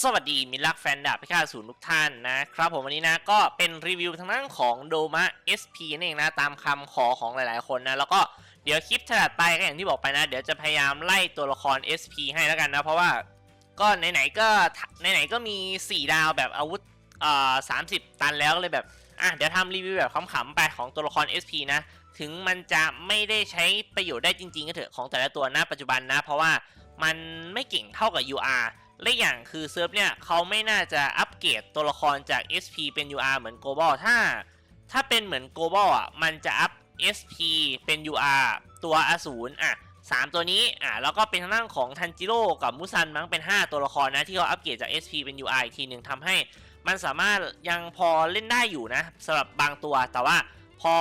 สวัสดีมิตรรักแฟนดาบพิฆาตศูนย์ทุกท่านนะครับผมวันนี้นะก็เป็นรีวิวทางด้านของโดมะ SP นั่นเองนะตามคำขอของหลายๆคนนะแล้วก็เดี๋ยวคลิปถัดไปก็อย่างที่บอกไปนะ เดี๋ยวจะพยายามไล่ตัวละคร SP ให้แล้วกันนะ เพราะว่าก็ไหนๆก็ไหนๆก็มี 4 ดาวแบบอาวุธเอ่อ30ตันแล้วก็เลยแบบอะเดี๋ยวทำรีวิวแบบขำๆไปของตัวละคร SP นะถึงมันจะไม่ได้ใช้ประโยชน์ได้จริงๆก็เถอะของแต่ละตัวณปัจจุบันนะ เพราะว่ามันไม่เก่งเท่ากับ UR และอย่างคือเซิร์ฟเนี่ยเขาไม่น่าจะอัปเกรดตัวละครจาก SP เป็น UR เหมือน Global ถ้า ถ้าเป็นเหมือน Global อะมันจะอัพ SP เป็น UR ตัวอสูรอะสามตัวนี้อะแล้วก็เป็นทางด้านของทันจิโร่กับมุซันมั้งเป็น 5 ตัวละครนะที่เขาอัปเกรดจาก SP เป็น UR อีกทีหนึ่งทำให้มันสามารถยังพอเล่นได้อยู่นะสำหรับบางตัวแต่ว่าพอ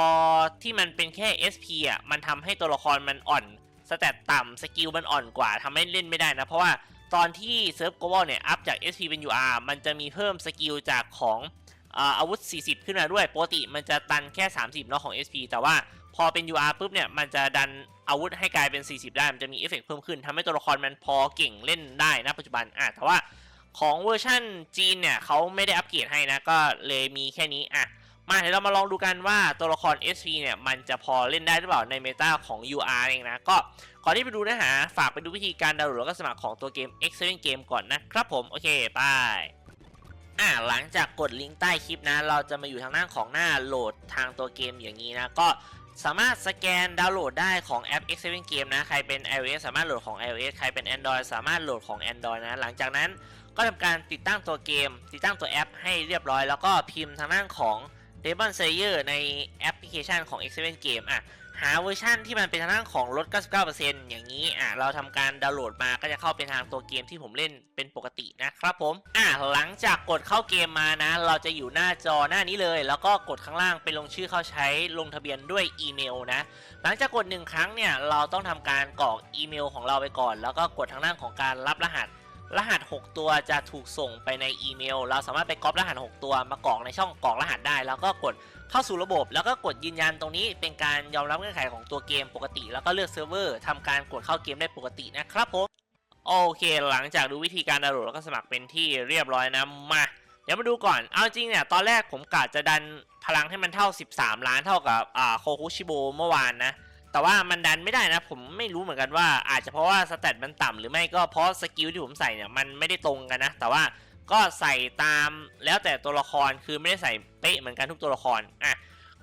ที่มันเป็นแค่ SP อะมันทำให้ตัวละครมันอ่อนสเตตต่ำสกิลมันอ่อนกว่าทำให้เล่นไม่ได้นะ เพราะว่า ตอนที่เซิร์ฟ global เนี่ยอัพจาก SP เป็น UR มันจะมีเพิ่มสกิลจากของอาอาวุธ 40 ขึ้นมาด้วยปกติมันจะตันแค่ 30เนาะของ SP แต่ว่าพอเป็น UR ปุ๊บเนี่ยมันจะดันอาวุธให้กลายเป็น 40 ได้ มันจะมีเอฟเฟกต์เพิ่มขึ้นทำให้ตัวละครมันพอเก่งเล่นได้นะปัจจุบันอะแต่ว่าของเวอร์ชั่นจีนเนี่ยเขาไม่ได้อัปเกรดให้นะก็เลยมีแค่นี้อะ มาเดี๋ยวเรามาลองดูกันว่าตัวละคร SP เนี่ย มันจะพอเล่นได้หรือเปล่าในเมตาของ UR เองนะ ก็ก่อนที่ไปดูเนื้อหา ฝากไปดูวิธีการดาวน์โหลดแล้วก็สมัครของตัวเกม Excellent Game ก่อนนะครับผม โอเคไปอ่าหลังจากกดลิงก์ใต้คลิปนะ เราจะมาอยู่ทางหน้าของหน้าโหลดทางตัวเกมอย่างนี้นะ ก็สามารถสแกนดาวน์โหลดได้ของแอป X7 Game นะ ใครเป็น iOS สามารถโหลดของ iOS ใครเป็น Android สามารถโหลดของ Android นะ หลังจากนั้นก็ทำการติดตั้งตัวเกม ติดตั้งตัวแอปให้เรียบร้อย แล้วก็พิมพ์ทางด้าของ Demon Slayer ในแอปพลิเคชันของ X7 Game อะหาเวอร์ชั่นที่มันเป็นทางด้านของลด 99%อย่างนี้อะเราทำการดาวน์โหลดมาก็จะเข้าเป็นทางตัวเกมที่ผมเล่นเป็นปกตินะครับผมอะหลังจากกดเข้าเกมมานะ เราจะอยู่หน้าจอหน้านี้เลย แล้วก็กดข้างล่างไปลงชื่อเข้าใช้ลงทะเบียนด้วยอีเมลนะ หลังจากกดหนึ่งครั้งเนี่ยเราต้องทำการกรอกอีเมลของเราไปก่อน แล้วก็กดทางด้านของการรับรหัส รหัส 6 ตัวจะถูกส่งไปในอีเมล เราสามารถไปก๊อปรหัส 6 ตัวมากรอกในช่องกรอกรหัสได้ แล้วก็กดเข้าสู่ระบบ แล้วก็กดยืนยันตรงนี้เป็นการยอมรับเงื่อนไขของตัวเกมปกติ แล้วก็เลือกเซิร์ฟเวอร์ทำการกดเข้าเกมได้ปกตินะครับผมโอเค หลังจากดูวิธีการดาวน์โหลดแล้วก็สมัครเป็นที่เรียบร้อยนะมาเดี๋ยวมาดูก่อน เอาจริงเนี่ย ตอนแรกผมกะจะดันพลังให้มันเท่า 13 ล้านเท่ากับอ่าโคคุชิโบเมื่อวานนะ แต่ว่ามันดันไม่ได้นะ ผมไม่รู้เหมือนกันว่าอาจจะเพราะว่าสเตตมันต่ำหรือไม่ก็เพราะสกิลที่ผมใส่เนี่ยมันไม่ได้ตรงกันนะ แต่ว่าก็ใส่ตามแล้วแต่ตัวละครคือไม่ได้ใส่เป๊ะเหมือนกันทุกตัวละครอะ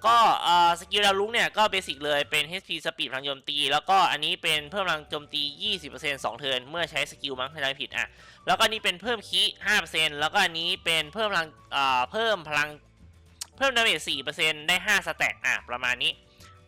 ก็เอ่อสกิลดาวลุกเนี่ยก็เบสิกเลยเป็น HP สปีดพลังโจมตี แล้วก็อันนี้เป็นเพิ่มพลังโจมตี 20% 2 เทิร์นเมื่อใช้สกิลมั้งถ้าจำไม่ผิดอะแล้วก็นนี้เป็นเพิ่มคี5%แล้วก็อันนี้เป็นเพิ่มพลังเอ่อเพิ่มพลังเพิ่มดาเมจ4%ได้ 5 สแต็กอะประมาณนี้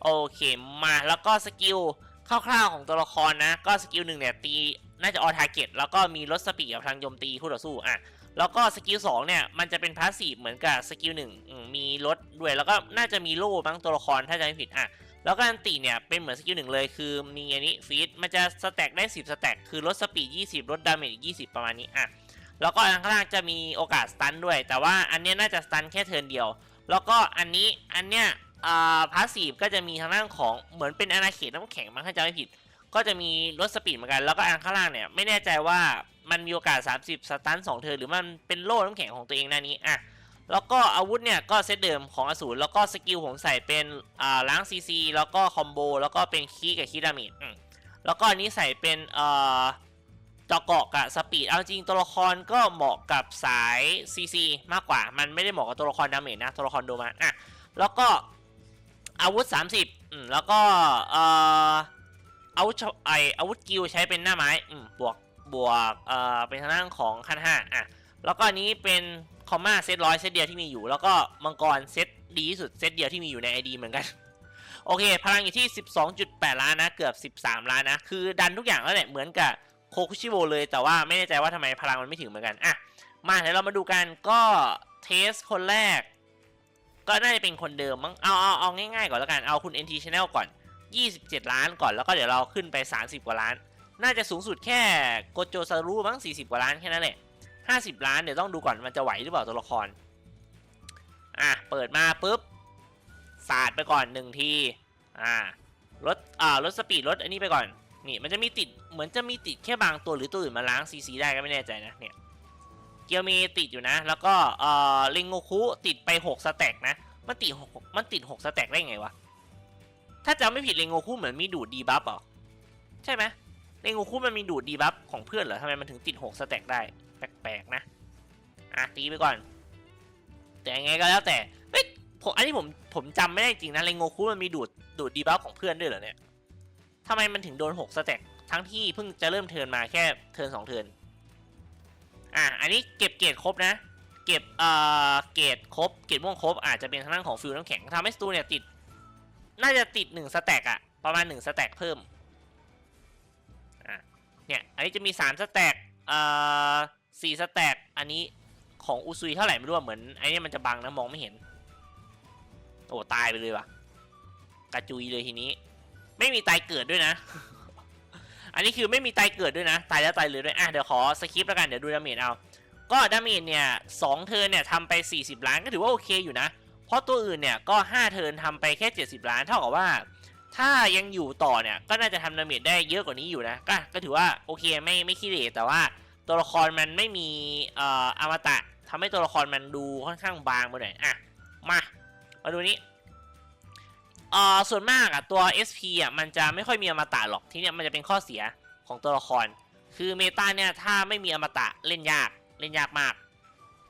โอเคมาแล้วก็สกิลคร่าวๆของตัวละครนะ ก็สกิลหนึ่งเนี่ยตีน่าจะออทาร์เก็ตแล้วก็มีลดสปีดกับพลังโจมตีคู่ต่อสู้อะแล้วก็สกิล2เนี่ยมันจะเป็นพาสซีฟเหมือนกับสกิลหนึ่งมีลดด้วยแล้วก็น่าจะมีโล่บ้างตัวละครถ้าจำไม่ผิดอะแล้วก็อันติเนี่ยเป็นเหมือนสกิลหนึ่งเลยคือมีอันนี้ฟีดมันจะสแต็กได้ 10 สแต็กคือลดสปีด 20 ลดดาเมจ20 ประมาณนี้อะแล้วก็อันข้างล่างจะมีโอกาสสตันด้วย แต่ว่าอันนี้น่าจะสตันแค่เทิร์นเดียว แล้วก็อันนี้อันเนี้ย อ่าพาสซีฟก็จะมีทางด้านของเหมือนเป็นอาณาเขตน้ำแข็งมั้งถ้าจำไม่ผิด ก็จะมีลดสปีดเหมือนกัน แล้วก็อันข้างล่างเนี่ยไม่แน่ใจว่ามันมีโอกาส 30 สตัน2เธอหรือมันเป็นโล่น้ำแข็งของตัวเองหน้านี้อะแล้วก็อาวุธเนี่ยก็เซตเดิมของอสูรแล้วก็สกิลผมใส่เป็นอ่าล้างซีซีแล้วก็คอมโบแล้วก็เป็นคีกับคีดามจอืมแล้วก็อันนี้ใส่เป็นเอ่อจอเกาะกับสปีดเอาจริงตัวละครก็เหมาะกับสายซีซีมากกว่า มันไม่ได้เหมาะกับตัวละครดาเมจนะตัวละครโดมาอะแล้วก็ อาวุธ 30อืมแล้วก็เอ่ออาวุธไออาวุธกิลใช้เป็นหน้าไม้อืมบวกบวกเอ่อเป็นทางด้านของขั้นห้าอะแล้วก็อันนี้เป็นคอมมาเซตร้อยเซตเดียวที่มีอยู่ แล้วก็มังกรเซตดีที่สุดเซตเดียวที่มีอยู่ใน ID เหมือนกัน โอเค พลังอยู่ที่ 12.8 ล้านนะ เกือบ 13 ล้านนะ คือดันทุกอย่างแล้วแหละเหมือนกับโคคุชิโบเลยแต่ว่าไม่แน่ใจว่าทำไมพลังมันไม่ถึงเหมือนกัน อะ มาเดี๋ยวเรามาดูกันก็เทสคนแรก ก็น่าจะเป็นคนเดิมมั้งเอาเอาเอาง่ายๆก่อนแล้วกันเอาคุณ NT Channel ก่อน 27 ล้านก่อนแล้วก็เดี๋ยวเราขึ้นไป 30 กว่าล้าน น่าจะสูงสุดแค่โกโจซารุมั้ง40 กว่าล้านแค่นั้นแหละ50 ล้านเดี๋ยวต้องดูก่อนมันจะไหวหรือเปล่าตัวละครอะเปิดมาปุ๊บสาดไปก่อนหนึ่งทีอ่าลดอ่าลดสปีดลดอันนี้ไปก่อนนี่มันจะมีติดเหมือนจะมีติดแค่บางตัวหรือตัวอื่นมาล้างซีซีได้ก็ไม่แน่ใจนะเนี่ย กียวเมติดอยู่นะ แล้วก็เอ่อเรงโงคุติดไปหกสแต็กนะ มันติดหกมันติดหกสแต็กได้ไงวะ ถ้าจำไม่ผิดเรงโงคุเหมือนมีดูดดีบัฟเหรอใช่ไหมเรงโงคุมันมีดูดดีบัฟของเพื่อนเหรอทำไมมันถึงติดหกสแต็กได้ แปลกๆนะ อะตีไปก่อน แต่ยังไงก็แล้วแต่ เฮ้ยผมอันนี้ผมผมจำไม่ได้จริงนะเรงโงคุมันมีดูดดูดดีบัฟของเพื่อนด้วยเหรอเนี่ยทำไมมันถึงโดนหกสแต็กทั้งที่เพิ่งจะเริ่มเทิร์นมาแค่เทิร์นสองเทิร์น อะอันนี้เก็บเกรดครบนะ เก็บเอ่อเกรดครบเกรดม่วงครบอาจจะเป็นทางด้านของฟิลน้ำแข็งทำให้สตูเนี่ยติด น่าจะติดหนึ่งสแต็กอะประมาณหนึ่งสแต็กเพิ่มอะเนี่ยอันนี้จะมีสามสแต็กเอ่อสี่สแต็กอันนี้ของอุซุยเท่าไหร่ไม่รู้เหมือนไอ้นี่มันจะบังนะมองไม่เห็นโอ้ตายไปเลยว่ะกระจุยเลยทีนี้ ไม่มีตายเกิดด้วยนะ อันนี้คือไม่มีตายเกิดด้วยนะ ตายแล้วตายเลยด้วย อะเดี๋ยวขอสคิปแล้วกัน เดี๋ยวดูดาเมจเอา ก็ดาเมจเนี่ยสองเทิร์นเนี่ยทำไป 40 ล้านก็ถือว่าโอเคอยู่นะ เพราะตัวอื่นเนี่ยก็ 5 เทิร์นทำไปแค่ 70 ล้าน เท่ากับว่า ถ้ายังอยู่ต่อเนี่ยก็น่าจะทำดาเมจได้เยอะกว่านี้อยู่นะ ก็ก็ถือว่าโอเคไม่ไม่ขี้เหร่แต่ว่าตัวละครมันไม่มีเอ่ออมตะทำให้ตัวละครมันดูค่อนข้างบางไปหน่อย อะ มา มาดูนี้ เออส่วนมากอะตัว SP อะมันจะไม่ค่อยมีอมตะหรอกที่เนี่ยมันจะเป็นข้อเสียของตัวละคร คือเมตาเนี่ยถ้าไม่มีอมตะเล่นยากเล่นยากมาก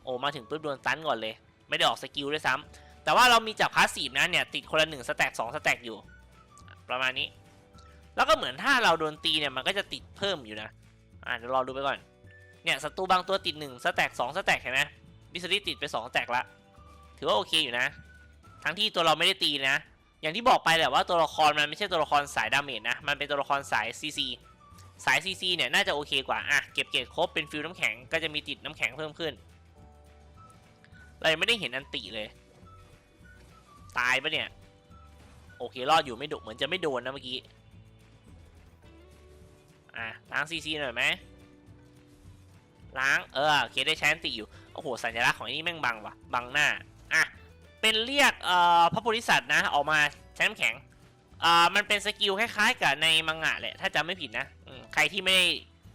โอ้มาถึงปุ๊บโดนตันก่อนเลย ไม่ได้ออกสกิลด้วยซ้ำแต่ว่าเรามีจับพาสซีฟนะเนี่ยติดคนละหนึ่งสแต็กสองสแต็กอยู่ ประมาณนี้ แล้วก็เหมือนถ้าเราโดนตีเนี่ยมันก็จะติดเพิ่มอยู่นะอ่าเดี๋ยวรอดูไปก่อนเนี่ยศัตรูบางตัวติดหนึ่งสแต็กสองสแต็กเห็นไหมบิสลิติดไปสองสแต็กละถือว่าโอเคอยู่นะ ทั้งที่ตัวเราไม่ได้ตีนะ อย่างที่บอกไปแหละว่าตัวละครมันไม่ใช่ตัวละครสายดาเมจนะ มันเป็นตัวละครสายซีซีสายซีซีเนี่ยน่าจะโอเคกว่า อะ เก็บเกรดครบเป็นฟิลน้ำแข็งก็จะมีติดน้ำแข็งเพิ่มขึ้น เรายังไม่ได้เห็นอันติเลย ตายปะเนี่ย โอเค รอดอยู่ไม่ดุเหมือนจะไม่โดนนะเมื่อกี้ อะล้างซีซีหน่อยไหมล้าง เออ เคได้ใช้อันติอยู่ โอ้โห สัญลักษณ์ของไอ้นี่แม่งบังวะบังหน้า อะ เป็นเรียกเอ่อพระโพธิสัตว์นะออกมาใช้น้ำแข็งอ่ามันเป็นสกิลคล้ายๆกับในมังงะแหละถ้าจำไม่ผิดนะอืมใครที่ไม่ได้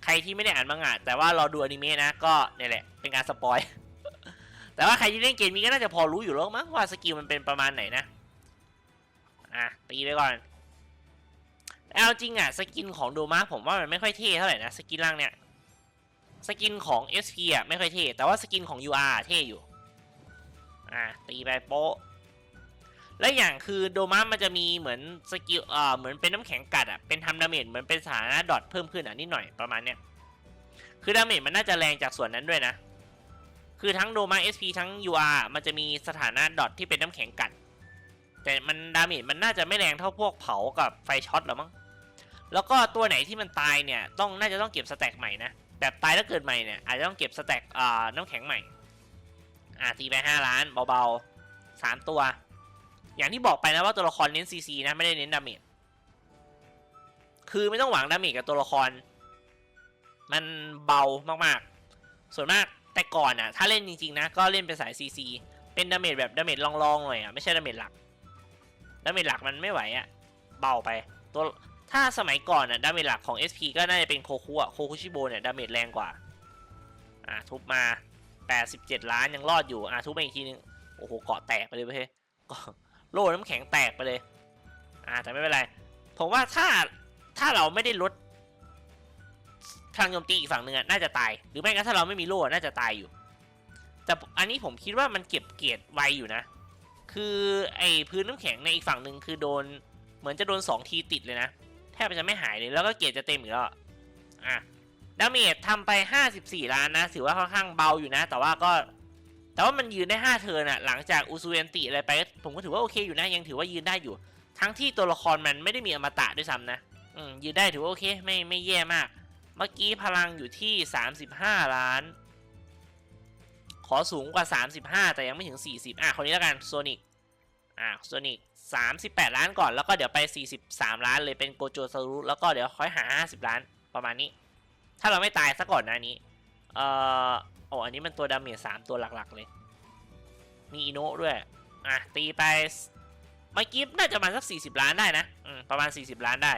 ใครที่ไม่ได้อ่านมังงะแต่ว่าเราดูอนิเมะนะก็เนี่ยแหละเป็นการสปอย แต่ว่าใครที่เล่นเกมนี้ก็น่าจะพอรู้อยู่แล้วมั้งว่าสกิลมันเป็นประมาณไหนนะอะตีไปก่อนแต่เอาจริงอะสกินของโดมาผมว่ามันไม่ค่อยเท่เท่าไหร่นะสกินล่างเนี่ยสกินของ SP อะไม่ค่อยเท่แต่ว่าสกินของ UR เท่อยู่ อะตีไปโป๊ะและอย่างคือโดมามันจะมีเหมือนสกิลเอ่อเหมือนเป็นน้ำแข็งกัดอะเป็นทำดาเมจเหมือนเป็นสถานะดอทเพิ่มขึ้นอะนิดหน่อยประมาณเนี้ยคือดาเมจมันน่าจะแรงจากส่วนนั้นด้วยนะ คือทั้งโดมา SP ทั้ง UR มันจะมีสถานะดอทที่เป็นน้ำแข็งกัด แต่มันดาเมจมันน่าจะไม่แรงเท่าพวกเผากับไฟช็อตหรอมั้งแล้วก็ตัวไหนที่มันตายเนี่ยต้องน่าจะต้องเก็บสแต็กใหม่นะแบบตายแล้วเกิดใหม่เนี่ยอาจจะต้องเก็บสแต็กอ่าน้ำแข็งใหม่ อ่าตีไปห้าล้านเบาๆสามตัว อย่างที่บอกไปนะว่าตัวละครเน้นซีซีนะไม่ได้เน้นดาเมจคือไม่ต้องหวังดาเมจกับตัวละคร มันเบามากๆ ส่วนมากแต่ก่อนอะถ้าเล่นจริงๆนะก็เล่นเป็นสายซีซีเป็นดาเมจแบบดาเมจลองๆหน่อยอะไม่ใช่ดาเมจหลักดาเมจหลักมันไม่ไหวอะเบาไปตัวถ้าสมัยก่อนอะดาเมจหลักของ SP ก็น่าจะเป็นโคคุอะโคคุชิโบเนี่ยดาเมจแรงกว่าอะทุบมา 87 ล้านยังรอดอยู่อะทุบมาอีกทีนึงโอ้โหเกาะแตกไปเลยเว้ยก็โล่น้ำแข็งแตกไปเลย อ่าแต่ไม่เป็นไร ผมว่าถ้าถ้าเราไม่ได้ลดพลังโจมตีอีกฝั่งหนึ่งน่าจะตาย หรือไม่ก็ถ้าเราไม่มีโล่น่าจะตายอยู่ แต่อันนี้ผมคิดว่ามันเก็บเกียรติไวอยู่นะ คือไอ้พื้นน้ำแข็งในอีกฝั่งหนึ่งคือโดน เหมือนจะโดนสองทีติดเลยนะ แทบจะไม่หายเลยแล้วก็เกียรติจะเต็มอีกแล้วอะ ดาเมจทำไป 54 ล้านนะ ถือว่าค่อนข้างเบาอยู่นะ แต่ว่าก็ แต่ว่ามันยืนได้ 5 เทิร์นอะหลังจากอุซูเอนติอะไรไป ผมก็ถือว่าโอเคอยู่นะ ยังถือว่ายืนได้อยู่ ทั้งที่ตัวละครมันไม่ได้มีอมตะด้วยซ้ำนะ อืม ยืนได้ถือว่าโอเค ไม่ไม่แย่มาก เมื่อกี้พลังอยู่ที่ 35 ล้าน ขอสูงกว่า 35 แต่ยังไม่ถึง 40 อะคนนี้แล้วกันโซนิกอะโซนิก38 ล้านก่อน แล้วก็เดี๋ยวไป 43 ล้านเลยเป็นโกโจซารุ แล้วก็เดี๋ยวค่อยหา 50 ล้านประมาณนี้ ถ้าเราไม่ตายซะก่อนน้านี้ เอ่อโอ้อันนี้มันตัวดาเมจสามตัวหลัก ๆ เลย มีอิโนะด้วย อะ ตีไปเมื่อกี้น่าจะมาสัก40ล้านได้นะ อืม ประมาณ40ล้านได้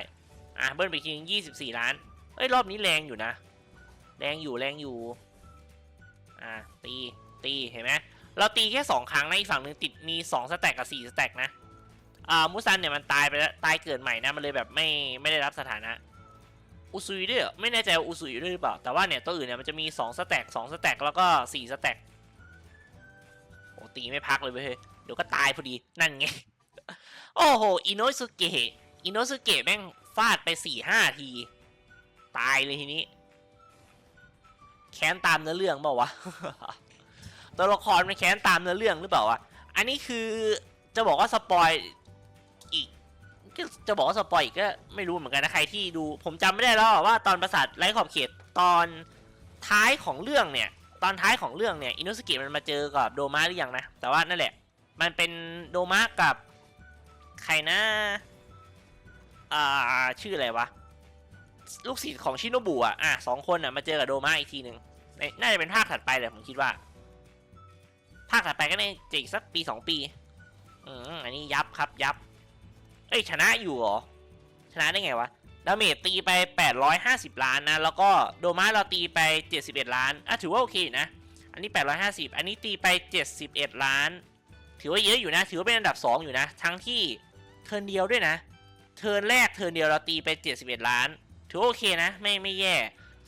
อะ เบิ้ลไปทีนึง24ล้านเอ้ย รอบนี้แรงอยู่นะ แรงอยู่แรงอยู่ อะ ตี ตีเห็นไหมเราตีแค่สองครั้งนะอีกฝั่งหนึ่งติดมีสองสแต็กกับสี่สแต็กนะ อ่า มูซันเนี่ยมันตายไปแล้ว ตายเกิดใหม่นะ มันเลยแบบไม่ไม่ได้รับสถานะ อุซุยด้วยไม่แน่ใจว่าอุซุยด้วยหรือเปล่า แต่ว่าเนี่ยตัวอื่นเนี่ยมันจะมีสองสแต็กสองสแต็กแล้วก็สี่สแต็กโอ้ตีไม่พักเลยเว้ยเดี๋ยวก็ตายพอดีนั่นไง โอ้โหอินโนสุเกะอินโนสุเกะแม่งฟาดไปสี่ห้าที ตายเลยทีนี้ แค้นตามเนื้อเรื่องเปล่าวะตัวละครมันแค้นตามเนื้อเรื่องหรือเปล่าวะอันนี้คือจะบอกว่าสปอย จะบอกว่าสปอยอีกก็ไม่รู้เหมือนกันนะใครที่ดู ผมจำไม่ได้แล้วว่าตอนประสาทไร้ขอบเขตตอนท้ายของเรื่องเนี่ย ตอนท้ายของเรื่องเนี่ยอินุสกิมันมาเจอกับโดมาหรือยังนะ แต่ว่านั่นแหละ มันเป็นโดมากับใครนะอ่าชื่ออะไรวะ ลูกศิษย์ของชิโนบุอะอะสองคนอะมาเจอกับโดมาอีกทีหนึ่งน่าจะเป็นภาคถัดไปแหละผมคิดว่า ภาคถัดไปก็น่าจะอีกสักปีสองปี อืมอันนี้ยับครับยับ เอ้ยชนะอยู่เหรอ ชนะได้ไงวะดาเมจตีไป 850 ล้านนะ แล้วก็โดมาเราตีไป 71 ล้านอะถือว่าโอเคนะ อันนี้ 850 อันนี้ตีไป 71 ล้าน ถือว่าเยอะอยู่นะ ถือว่าเป็นอันดับ 2 อยู่นะ ทั้งที่เทิร์นเดียวด้วยนะ เทิร์นแรกเทิร์นเดียวเราตีไป 71 ล้าน ถือว่าโอเคนะ ไม่ไม่แย่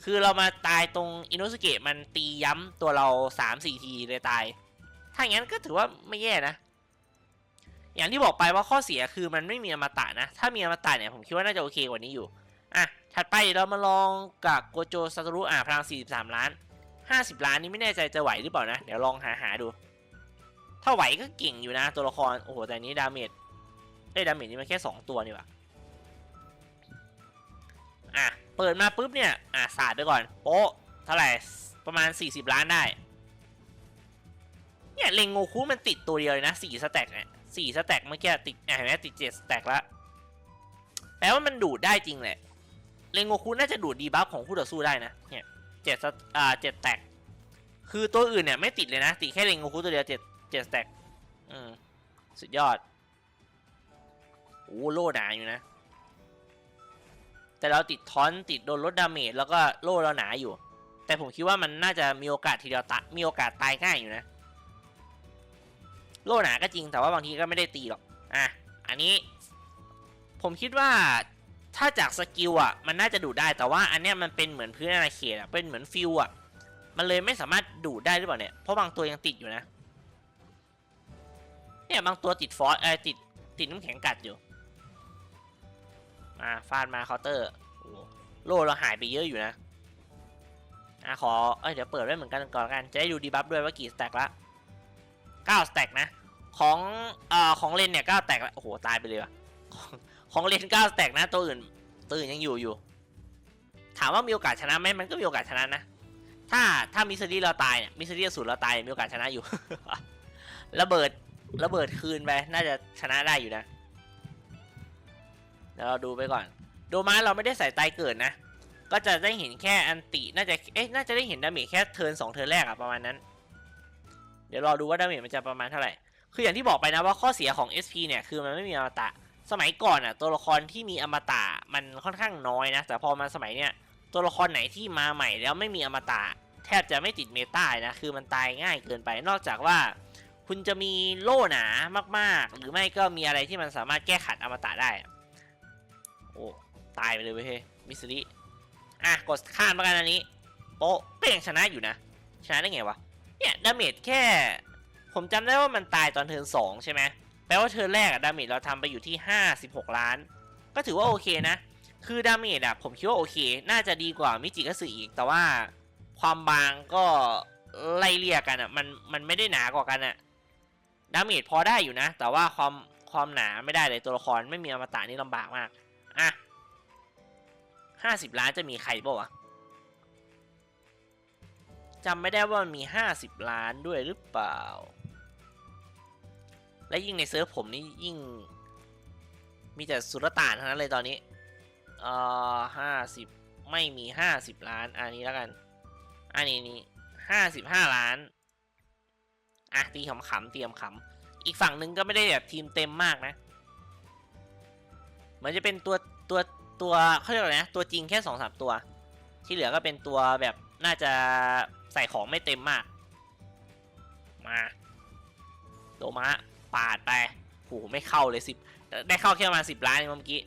คือเรามาตายตรงอินโนสเกะมันตีย้ำตัวเรา 3-4 ทีเลยตาย ถ้าอย่างนั้นก็ถือว่าไม่แย่นะ อย่างที่บอกไปว่าข้อเสียคือมันไม่มีอมตะนะ ถ้ามีอมตะเนี่ยผมคิดว่าน่าจะโอเคกว่านี้อยู่ อะ ถัดไปเดี๋ยวเรามาลองกับโกโจซาตารุอะพลัง 43 ล้าน 50 ล้านนี่ไม่แน่ใจจะไหวหรือเปล่านะ เดี๋ยวลองหาหาดู ถ้าไหวก็เก่งอยู่นะ ตัวละคร โอ้โห แต่นี้ดาเมจเอ้ดาเมจนี่มันแค่ 2 ตัวนี่หว่าอะ เปิดมาปุ๊บเนี่ย อะสาดไปก่อน โป๊ะ เท่าไหร่ ประมาณ 40 ล้านได้ เนี่ยเลงโงคุมันติดตัวเดียวเลยนะสี่สแต็กเนี่ย สี่สแต็กเมื่อกี้ติดเห็นไหมติดเจ็ดสแต็กแล้วแปลว่ามันดูดได้จริงแหละเลงโงคุน่าจะดูดดีบัฟของคู่ต่อสู้ได้นะเนี่ยเจ็ดอ่าเจ็ดแต็กคือตัวอื่นเนี่ยไม่ติดเลยนะติดแค่เลงโงคุตัวเดียวเจ็ดเจ็ดสแต็กอืมสุดยอดโอ้โล่หนาอยู่นะ แต่เราติดทอนติดโดนลดดาเมจแล้วก็โล่เราหนาอยู่ แต่ผมคิดว่ามันน่าจะมีโอกาสทีเดียวตะมีโอกาสตายง่ายอยู่นะ โล่หนาก็จริงแต่ว่าบางทีก็ไม่ได้ตีหรอก อะ อันนี้ ผมคิดว่าถ้าจากสกิลอะ มันน่าจะดูดได้แต่ว่าอันเนี้ยมันเป็นเหมือนพื้นอาณาเขตอะเป็นเหมือนฟิวอะ มันเลยไม่สามารถดูดได้หรือเปล่าเนี่ย เพราะบางตัวยังติดอยู่นะ เนี่ยบางตัวติดฟอสเออติดติดน้ำแข็งกัดอยู่อ่าฟาดมาเคาน์เตอร์โอ้โหล่เราหายไปเยอะอยู่นะอะขอ เอ้ยเดี๋ยวเปิดไว้เหมือนกันก่อนกัน จะได้ดูดีบัฟด้วยว่ากี่สแต็กละ 9สแต็กนะ ของเอ่อของเลนเนี่ย9แต็กแล้วโอ้โหตายไปเลยว่ะของเลน9สแต็กนะ ตัวอื่นตัวอื่นยังอยู่อยู่ ถามว่ามีโอกาสชนะไหมมันก็มีโอกาสชนะนะ ถ้าถ้ามิสซี่เราตายเนี่ยมิสซี่สูตรเราตายมีโอกาสชนะอยู่ ระเบิดระเบิดคืนไปน่าจะชนะได้อยู่นะเดี๋ยวเราดูไปก่อน โดมาเราไม่ได้ใส่ตายเกิดนะ ก็จะได้เห็นแค่อันติ น่าจะ เอ๊ะ น่าจะได้เห็นดาเมจแค่เทิร์นสองเทิร์นแรกอะประมาณนั้น เดี๋ยวรอดูว่าดาเมจมันจะประมาณเท่าไหร่ คืออย่างที่บอกไปนะว่าข้อเสียของ SP เนี่ยคือมันไม่มีอมตะ สมัยก่อนอะตัวละครที่มีอมตะมันค่อนข้างน้อยนะ แต่พอมาสมัยเนี้ยตัวละครไหนที่มาใหม่แล้วไม่มีอมตะ แทบจะไม่ติดเมตานะ คือมันตายง่ายเกินไป นอกจากว่า คุณจะมีโล่หนามากๆ หรือไม่ก็มีอะไรที่มันสามารถแก้ขัดอมตะได้ โอ้ตายไปเลยเว้ยมิสซิลี่อะกดข้ามมากันอันนี้โป๊ะก็ยังชนะอยู่นะ ชนะได้ไงวะ เนี่ยดาเมจแค่ ผมจำได้ว่ามันตายตอนเทิร์นสองใช่ไหมแปลว่าเทิร์นแรกอะดาเมจเราทำไปอยู่ที่ 56 ล้าน ก็ถือว่าโอเคนะ คือดาเมจอะผมคิดว่าโอเค น่าจะดีกว่ามิจิกัสึอีก แต่ว่าความบางก็ไล่เลี่ยกันอะมันมันไม่ได้หนากว่ากันอะดาเมจพอได้อยู่นะ แต่ว่าความความหนาไม่ได้เลยตัวละครไม่มีอมตะนี่ลำบากมาก อะ50ล้านจะมีใครบ้างวะ จำไม่ได้ว่ามันมี 50 ล้านด้วยหรือเปล่า และยิ่งในเซิร์ฟผมนี่ยิ่ง มีแต่สุรต่านทั้งนั้นเลยตอนนี้เอ่อห้าสิบไม่มี 50 ล้าน อันนี้แล้วกัน อันนี้นี่ห้าสิบห้าล้าน อะตีขำๆเตรียมขำอีกฝั่งหนึ่งก็ไม่ได้แบบทีมเต็มมากนะเหมือนจะเป็นตัวตัวตัวเขาเรียกอะไรนะตัวจริงแค่สองสามตัว ที่เหลือก็เป็นตัวแบบน่าจะ ใส่ของไม่เต็มมาก มาโดมะปาดไปโหไม่เข้าเลยสิบได้เข้าแค่ประมาณสิบล้านเองเมื่อกี้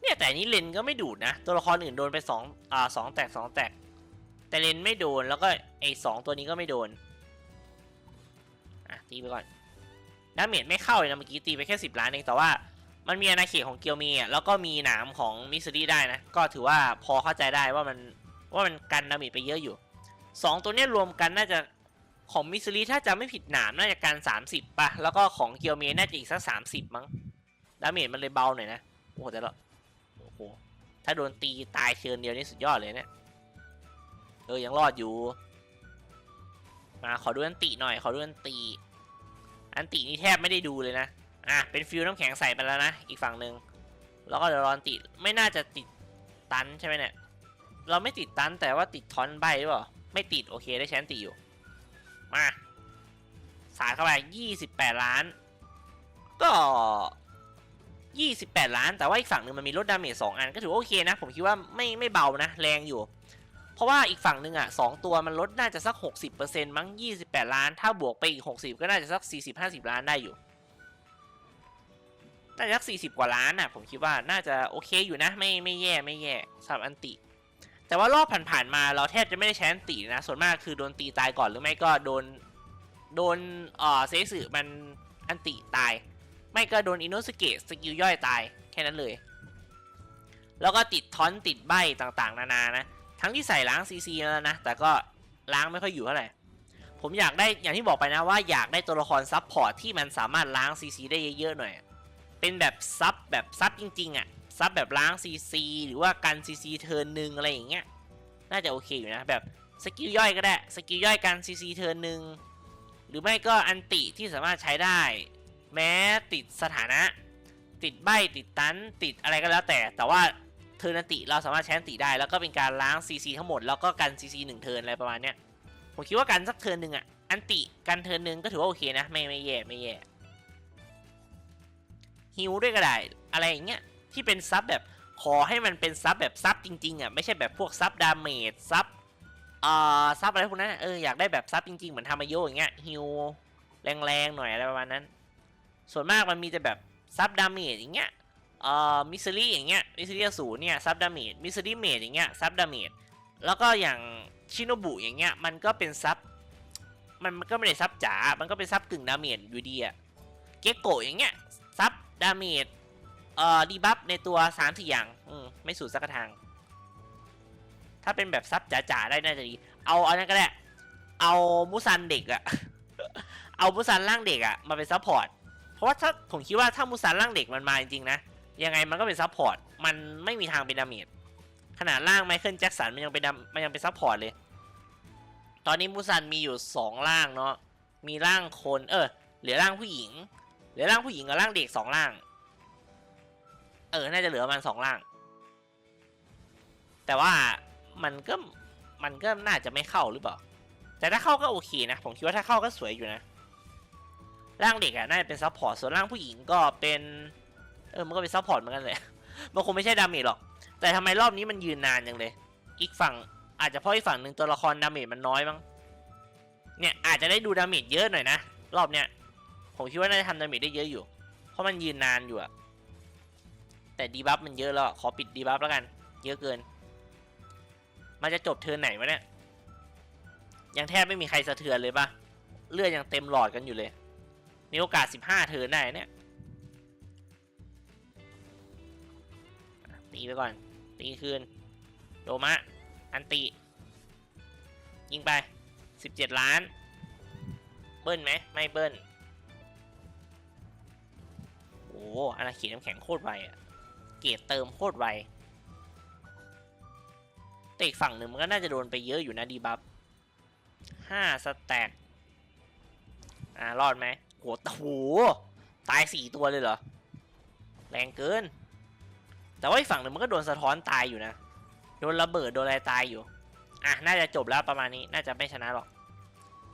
เนี่ยแต่นี้เลนก็ไม่ดูดนะ ตัวละครอื่นโดนไปสองอ่าสองแตกสองแตก แต่เลนไม่โดนแล้วก็ไอสองตัวนี้ก็ไม่โดน อะตีไปก่อนดาเมจไม่เข้าเลยนะเมื่อกี้ตีไปแค่สิบล้านเองแต่ว่ามันมีอาณาเขตของเกียวมีอะแล้วก็มีหนามของมิสซิลี่ได้นะ ก็ถือว่าพอเข้าใจได้ว่ามันว่ามันกันดาเมจไปเยอะอยู่ สองตัวนี้รวมกันน่าจะของมิสซิลีถ้าจะไม่ผิดหนามน่าจะกันสามสิบป่ะ แล้วก็ของเกียวเมีน่าจะอีกสักสามสิบมั้ง ดาเมจมันเลยเบาหน่อยนะ โอ้โหแต่ละโอ้โห ถ้าโดนตีตายเชิญเดียวนี่สุดยอดเลยเนี่ย เออ ยังรอดอยู่ มาขอดูอันติหน่อย ขอดูอันติ อันตินี่แทบไม่ได้ดูเลยนะ อะ เป็นฟิวน้ำแข็งใส่ไปแล้วนะ อีกฝั่งหนึ่ง แล้วก็เดี๋ยวรอนติ ไม่น่าจะติดตันใช่ไหมเนี่ย เราไม่ติดตันแต่ว่าติดทอนใบหรือเปล่า ไม่ติดโอเคได้แชนติอยู่ มาสายเข้าไป28ล้าน ก็28ล้าน แต่ว่าอีกฝั่งหนึ่งมันมีลดดาเมจ2อันก็ถือโอเคนะ ผมคิดว่าไม่ไม่เบานะ แรงอยู่ เพราะว่าอีกฝั่งหนึ่งอะสองตัวมันลดน่าจะสัก60%มั้ง28ล้าน ถ้าบวกไปอีก60ก็น่าจะสัก40-50ล้านได้อยู่น่าจะสัก40กว่าล้านอะผมคิดว่าน่าจะโอเคอยู่นะ ไม่ไม่แย่ไม่แย่สำหรับอันติ แต่ว่ารอบผ่านๆมาเราแทบจะไม่ได้ใช้อันตินะ ส่วนมากคือโดนตีตายก่อนหรือไม่ก็โดนโดนเอ่อเซสึมันอันติตาย ไม่ก็โดนอินโนสเกะสกิลย่อยตายแค่นั้นเลย แล้วก็ติดทอนติดใบต่างๆ นานานะ ทั้งที่ใส่ล้างซีซีแล้วนะ แต่ก็ล้างไม่ค่อยอยู่เท่าไหร่ผมอยากได้อย่างที่บอกไปนะว่าอยากได้ตัวละครซับพอร์ตที่มันสามารถล้างซีซีได้เยอะๆหน่อย เป็นแบบซับแบบซับจริงๆอะ่ะ ซับแบบล้างซีซีหรือว่ากันซีซีเทิร์นหนึ่งอะไรอย่างเงี้ยน่าจะโอเคอยู่นะแบบสกิลย่อยก็ได้สกิลย่อยกันซีซีเทิร์นหนึ่งหรือไม่ก็อันติที่สามารถใช้ได้ แม้ติดสถานะ ติดใบติดตันติดอะไรก็แล้วแต่ แต่ว่าเทิร์นอันติเราสามารถใช้อันติได้แล้วก็เป็นการล้าง CC ทั้งหมดแล้วก็กัน CC หนึ่งเทิร์นอะไรประมาณเนี้ยผมคิดว่ากันสักเทิร์นหนึ่งอะอันติกันเทิร์นหนึ่งก็ถือว่าโอเคนะไม่ไม่แย่ไม่แย่ฮิวด้วยก็ได้อะไรอย่างเงี้ย ที่เป็นซับแบบขอให้มันเป็นซับแบบซับจริงๆอะไม่ใช่แบบพวกซับดาเมจซับเอ่อซับอะไรพวกนั้นเอออยากได้แบบซับจริงๆเหมือนทามาโยอย่างเงี้ยฮิวแรงๆหน่อยอะไรประมาณนั้น ส่วนมากมันมีแต่แบบซับดาเมจอย่างเงี้ยเอ่อมิสซิลี่อย่างเงี้ยมิสซิลี่ศูนย์เนี่ยซับดาเมจมิสซิลี่เมจอย่างเงี้ยซับดาเมจแล้วก็อย่างชิโนบุอย่างเงี้ยมันก็เป็นซับมันก็ไม่ได้ซับจ๋ามันก็เป็นซับกึ่งดาเมจอยู่ดีอะเกโกะอย่างเงี้ยซับดาเมจ เอ่อดีบัฟในตัว3ามสี่อย่าง อืมไม่สูดสักทาง ถ้าเป็นแบบซับจ๋าๆได้น่าจะดี เอาอันนั้นก็ได้ เอามุซันเด็กอะ เอามุซันร่างเด็กอะมาเป็นซัพพอร์ต เพราะว่าถ้าผมคิดว่าถ้ามุซันร่างเด็กมันมาจริงๆนะ ยังไงมันก็เป็นซัพพอร์ต มันไม่มีทางเป็นดาเมจ ขนาดร่างไมเคิลแจ็คสันมันยังเป็นดามันยังเป็นซัพพอร์ตเลย ตอนนี้มูซันมีอยู่สองร่างเนาะ มีร่างคน เออ เหลือร่างผู้หญิง เหลือร่างผู้หญิงกับร่างเด็กสองร่าง เออ น่าจะเหลือประมันสองร่าง แต่ว่ามันก็มันก็น่าจะไม่เข้าหรือเปล่า แต่ถ้าเข้าก็โอเคนะ ผมคิดว่าถ้าเข้าก็สวยอยู่นะ ร่างเด็กอะน่าจะเป็นซัพพอร์ต ส่วนร่างผู้หญิงก็เป็น เออ มันก็เป็นซัพพอร์ตเหมือนกันเลย มันคงไม่ใช่ดาเมจหรอก แต่ทำไมรอบนี้มันยืนนานจังเลย อีกฝั่งอาจจะเพราะอีกฝั่งหนึ่งตัวละครดาเมจมันน้อยมั้ง เนี่ยอาจจะได้ดูดาเมจเยอะหน่อยนะ รอบเนี้ย ผมคิดว่าน่าจะทำดาเมจได้เยอะอยู่ เพราะมันยืนนานอยู่อะ แต่ดีบัฟมันเยอะแล้วขอปิดดีบัฟแล้วกัน เยอะเกิน มันจะจบเทิร์นไหนวะเนี่ย ยังแทบไม่มีใครสะเทือนเลยปะเลือดยังเต็มหลอดกันอยู่เลย มีโอกาส 15 เทิร์นได้เนี่ย ตีไปก่อน ตีคืน โดมะ อันติ ยิงไป 17 ล้าน เบิ้ลไหม ไม่เบิ้ลโอ้อาณาเขตน้ำแข็งโคตรไวอะ เกรดเติมโคตรไวแต่อีกฝั่งหนึ่งมันก็น่าจะโดนไปเยอะอยู่นะดีบัฟห้าสแต็กอ่ารอดไหมโหโหตายสี่ตัวเลยเหรอ แรงเกิน แต่ว่าอีกฝั่งหนึ่งมันก็โดนสะท้อนตายอยู่นะ โดนระเบิดโดนอะไรตายอยู่ อะ น่าจะจบแล้วประมาณนี้ น่าจะไม่ชนะหรอก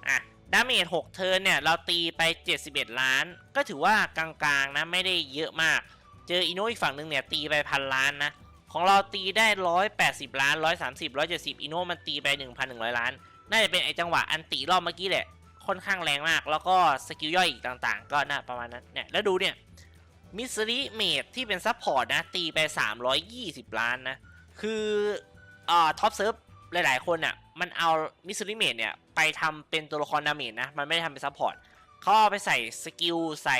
อะ ดาเมจ6เทิร์นเนี่ย เราตีไป 71 ล้าน ก็ถือว่ากลางๆนะ ไม่ได้เยอะมาก เจออีโนอีกฝั่งหนึ่งเนี่ยตีไปพันล้านนะ ของเราตีได้180ล้าน130 170อีโนมันตีไป1,100ล้าน น่าจะเป็นไอจังหวะอันติรอบเมื่อกี้แหละ ค่อนข้างแรงมาก แล้วก็สกิลย่อยอีกต่างๆ ก็น่าประมาณนั้น เนี่ย แล้วดูเนี่ยมิสซิลิเมดที่เป็นซัพพอร์ตนะ ตีไป 320 ล้านนะ คืออ่าท็อปเซิร์ฟหลายๆ คนอะ มันเอามิสซิลิเมดเนี่ย ไปทำเป็นตัวละครดาเมจนะ มันไม่ได้ทำเป็นซัพพอร์ต เขาเอาไปใส่สกิลใส่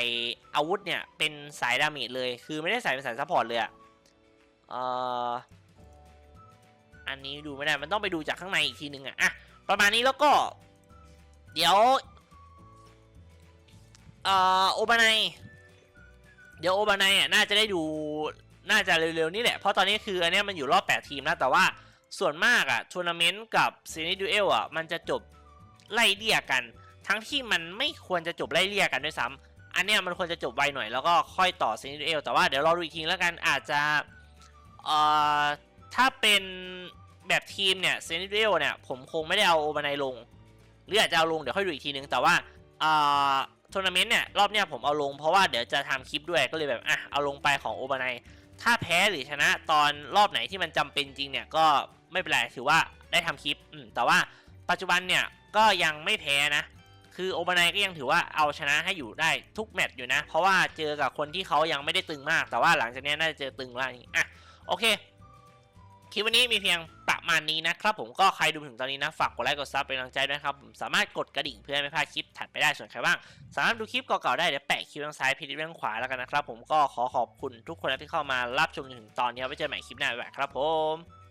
อาวุธเนี่ย เป็นสายดาเมจเลย คือไม่ได้ใส่เป็นสายซัพพอร์ตเลยอะเอ่ออันนี้ดูไม่ได้ มันต้องไปดูจากข้างในอีกทีนึงอะอะประมาณนี้แล้วก็ เดี๋ยว เอ่อ โอบานายเดี๋ยวโอบานายอะน่าจะได้ดู น่าจะเร็วๆนี่แหละ เพราะตอนนี้คืออันนี้มันอยู่รอบ 8 ทีมนะ แต่ว่าส่วนมากอะทัวร์นาเมนต์กับซีนิดูเอลอะ มันจะจบไล่เลี่ยกัน ทั้งที่มันไม่ควรจะจบไล่เลี่ยกันด้วยซ้ำอันเนี้ยมันควรจะจบไวหน่อยแล้วก็ค่อยต่อซีนิเอลแต่ว่าเดี๋ยวรอดูอีกทีแล้วกันอาจจะเอ่อถ้าเป็นแบบทีมเนี่ยเซนิเดลเนี่ยผมคงไม่ได้เอาโอบานายลง หรืออาจจะเอาลงเดี๋ยวค่อยดูอีกทีนึงแต่ว่าอ่าทัวร์นาเมนต์เนี่ยรอบเนี้ยผมเอาลงเพราะว่าเดี๋ยวจะทำคลิปด้วยก็เลยแบบอะเอาลงไปของโอบานายถ้าแพ้หรือชนะตอนรอบไหนที่มันจำเป็นจริงเนี่ยก็ไม่เป็นไรถือว่าได้ทำคลิปอืมแต่ว่าปัจจุบันเนี่ยก็ยังไม่แพ้นะ คือโอบานายก็ยังถือว่าเอาชนะให้อยู่ได้ทุกแมตช์อยู่นะ เพราะว่าเจอกับคนที่เขายังไม่ได้ตึงมาก แต่ว่าหลังจากนี้น่าจะเจอตึงแล้วอะโอเคคลิปวันนี้มีเพียงประมาณนี้นะครับผมก็ใครดูถึงตอนนี้นะ ฝากกดไลค์กดซับเป็นกำลังใจด้วยครับผมสามารถกดกระดิ่งเพื่อไม่พลาดคลิปถัดไปได้ส่วนใครบ้าง สามารถดูคลิปเก่าๆได้เดี๋ยวแปะคลิปทางซ้ายพีดิทางขวาแล้วกันนะครับผมก็ขอขอบคุณทุกคนที่เข้ามารับชมถึงตอนนี้ไว้เจอกันใหม่คลิปหน้าบ๊ายบายครับผม